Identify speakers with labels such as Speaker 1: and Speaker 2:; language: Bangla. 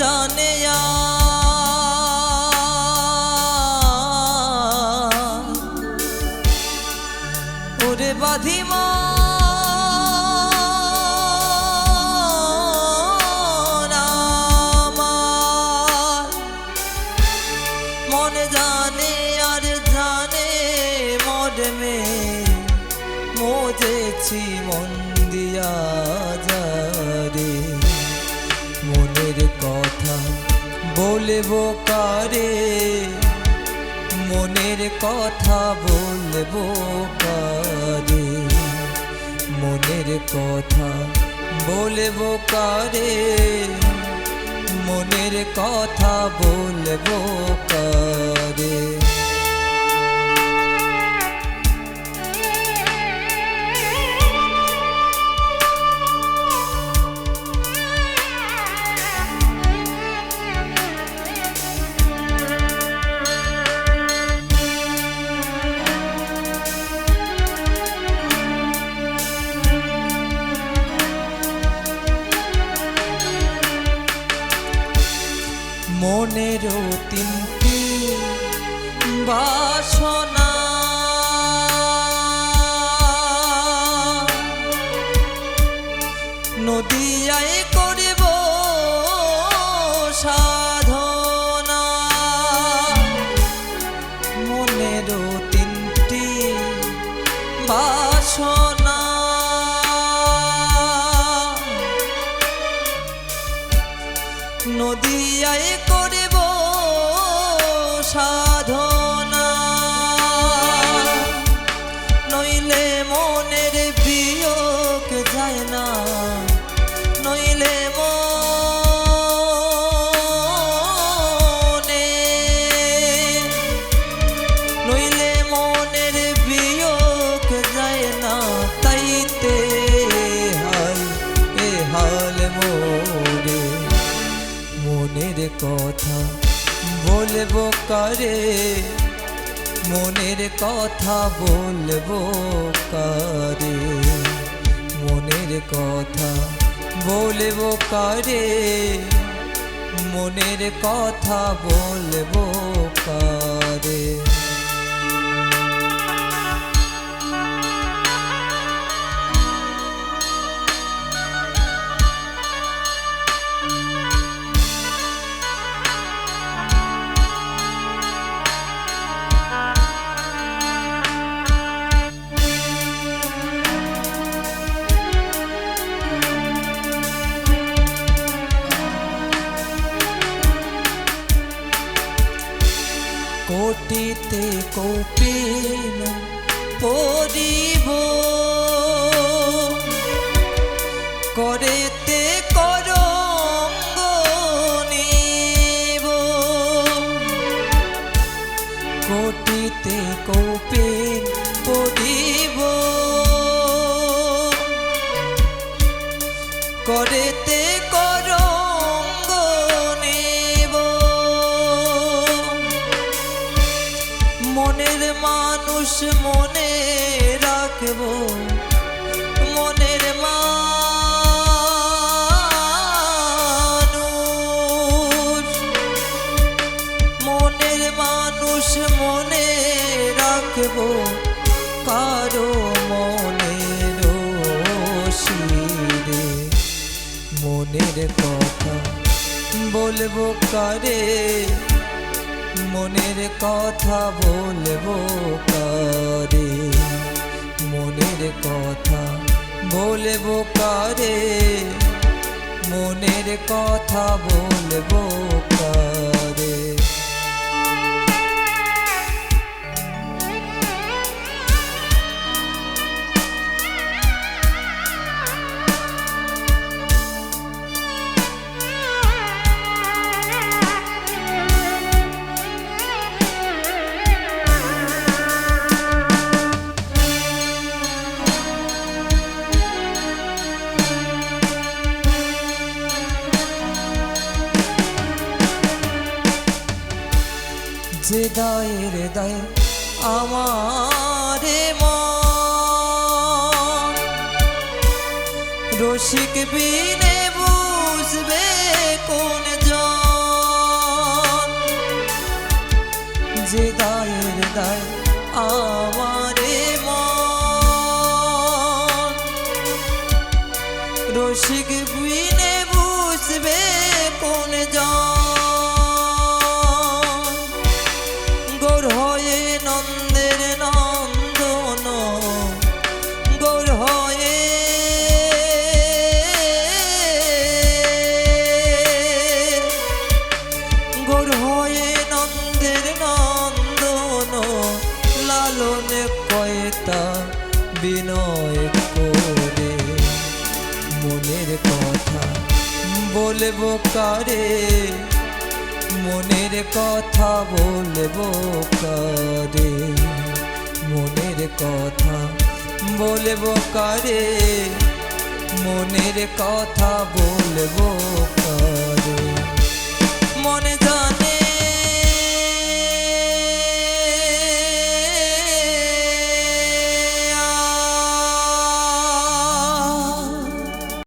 Speaker 1: জানে ওরে বাধিমা মনে জানে আর জানে মরমে। মোজেছি মন দিয়া যারে বলব কারে? মনের কথা বলব কারে? মনের কথা বলব কারে? মনের কথা বলব মনেরও তিনটি বাসনা। নদিয়ায় করিব সাধনা। মনেরও তিনটি বাসনা। নদিয়ায় করিব সাধনা মনের কথা বলব কারে? মনের কথা বলব কারে? মনের কথা বলব কারে? মনের কথা বলব কারে? কোটিতে কোপিন পরিব করেতে মানুষ মনে রাখব, মনের মানুষ। মনের মানুষ মনে রাখব, কারও মনের শিরে মনের কথা বলব কারে? মনের কথা বলব কারে? মনের কথা বলব কারে? মনের কথা বলব যে দায়ের দায় আমারে রসিক বিনে বুঝবে কোন জন। যে দায়ের দায় আমারে রসিক বিনে বুঝবে কোন যান কয়তা বিনয় করে মনের কথা বলব কারে? মনের কথা বলব কারে? মনের কথা বলব কারে? মনের কথা বলব কারে?